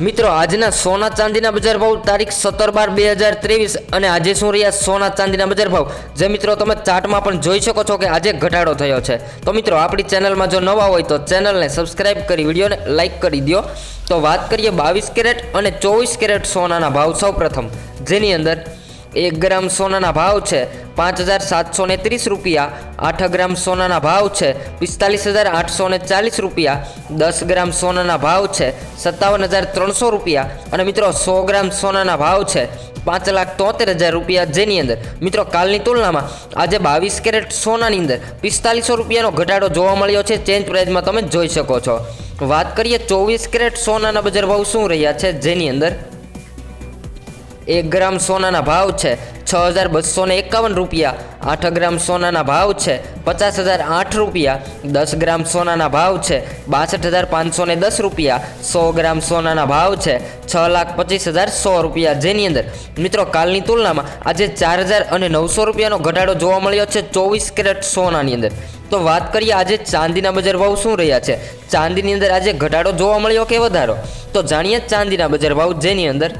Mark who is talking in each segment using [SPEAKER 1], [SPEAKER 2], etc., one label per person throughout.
[SPEAKER 1] મિત્રો, આજના સોના ચાંદીના બજાર ભાવ તારીખ સત્તર બાર બે હજાર ત્રેવીસ અને આજે શું રહ્યા સોના ચાંદીના બજાર ભાવ? જે મિત્રો, તમે ચાર્ટમાં પણ જોઈ શકો છો કે આજે ઘટાડો થયો છે. તો મિત્રો, આપણી ચેનલમાં જો નવા હોય તો ચેનલને સબસ્ક્રાઇબ કરી, વિડીયોને લાઇક કરી દો તો વાત કરીએ બાવીસ કેરેટ અને ચોવીસ કેરેટ સોનાના ભાવ સૌ પ્રથમ જેની અંદર એક ગ્રામ સોનાના ભાવ છે પાંચ હજાર સાતસો ને ત્રીસ રૂપિયા, આઠ ગ્રામ સોનાના ભાવ છે પિસ્તાલીસ હજાર આઠસો ને ચાલીસ રૂપિયા, દસ ગ્રામ સોનાના ભાવ છે સત્તાવન હજાર ત્રણસો રૂપિયા. અને મિત્રો સો ગ્રામ સોનાના ભાવ છે પાંચ લાખ તોતેર હજાર રૂપિયા જેની અંદર. મિત્રો કાલની તુલનામાં આજે બાવીસ કેરેટ સોનાની અંદર પિસ્તાલીસો રૂપિયાનો ઘટાડો જોવા મળ્યો છે. ચેન્જ પ્રાઇઝમાં તમે જોઈ શકો છો. વાત કરીએ ચોવીસ કેરેટ સોનાના બજાર ભાવ શું રહ્યા છે જેની અંદર? એક ગ્રામ સોનાના ભાવ છે છ હજાર બસો એકાવન રૂપિયા, આઠ ગ્રામ સોનાના ભાવ છે પચાસ હજાર આઠ રૂપિયા, દસ ગ્રામ સોનાના ભાવ છે બાસઠ હજાર પાંચસો દસ રૂપિયા, સો ગ્રામ સોનાના ભાવ છે છ લાખ પચીસ હજાર સો રૂપિયા. જેની અંદર મિત્રો કાલની તુલનામાં આજે ચાર હજાર અને નવસો રૂપિયાનો ઘટાડો જોવા મળ્યો છે ચોવીસ કેરેટ સોનાની અંદર. તો વાત કરીએ આજે ચાંદીના બજાર ભાવ શું રહ્યા છે? ચાંદીની અંદર આજે ઘટાડો જોવા મળ્યો કે વધારો? તો જાણીએ ચાંદીના બજાર ભાવ જેની અંદર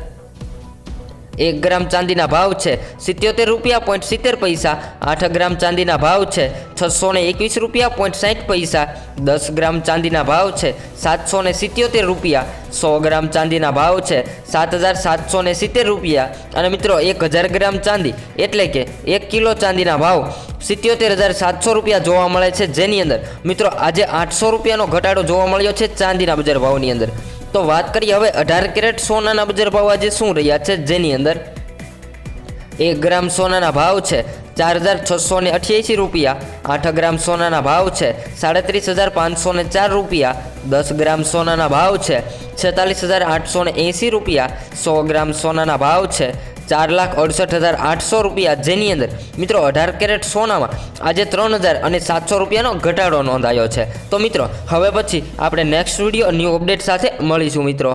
[SPEAKER 1] એક ગ્રામ ચાંદીના ભાવ છે. સિત્યોતેર રૂપિયા પોઈન્ટ સિત્તેર પૈસા. આઠ ગ્રામ ચાંદીના ભાવ છે. છસો ને એકવીસ રૂપિયા પોઈન્ટ સાઠ પૈસા. દસ ગ્રામ ચાંદીના ભાવ છે. સાતસો ને સિત્યોતેર રૂપિયા. સો ગ્રામ ચાંદીના ભાવ છે. સાત હજાર સાતસો ને સિત્તેર રૂપિયા. અને મિત્રો, એક હજાર ગ્રામ ચાંદી. એટલે કે એક કિલો ચાંદીના ભાવ. સિત્યોતેર હજાર સાતસો રૂપિયા જોવા મળે છે જેની અંદર. મિત્રો, આજે આઠસો રૂપિયાનો ઘટાડો જોવા મળ્યો છે ચાંદીના બજાર ભાવની અંદર. તો વાત કરીએ હવે અઢાર કેરેટ સોનાના બજાર ભાવ આજે શું રહ્યા છે? જેની અંદર એક ગ્રામ સોનાના ભાવ છે ચાર હજાર છસો ને અઠ્યાસી રૂપિયા, આઠ ગ્રામ સોનાના ભાવ છે સાડત્રીસ હજાર પાંચસો ને ચાર રૂપિયા, દસ ગ્રામ સોનાના ભાવ છે છેતાલીસ હજાર આઠસો ને એંસી રૂપિયા, સો ગ્રામ સોનાના ભાવ છે ચાર લાખ અડસઠ હજાર આઠસો રૂપિયા. જેની અંદર મિત્રો અઢાર કેરેટ સોનામાં આજે ત્રણ હજાર અને સાતસો રૂપિયાનો ઘટાડો નોંધાયો છે. તો મિત્રો, હવે પછી આપણે નેક્સ્ટ વીડિયો ન્યૂ અપડેટ સાથે મળીશું મિત્રો.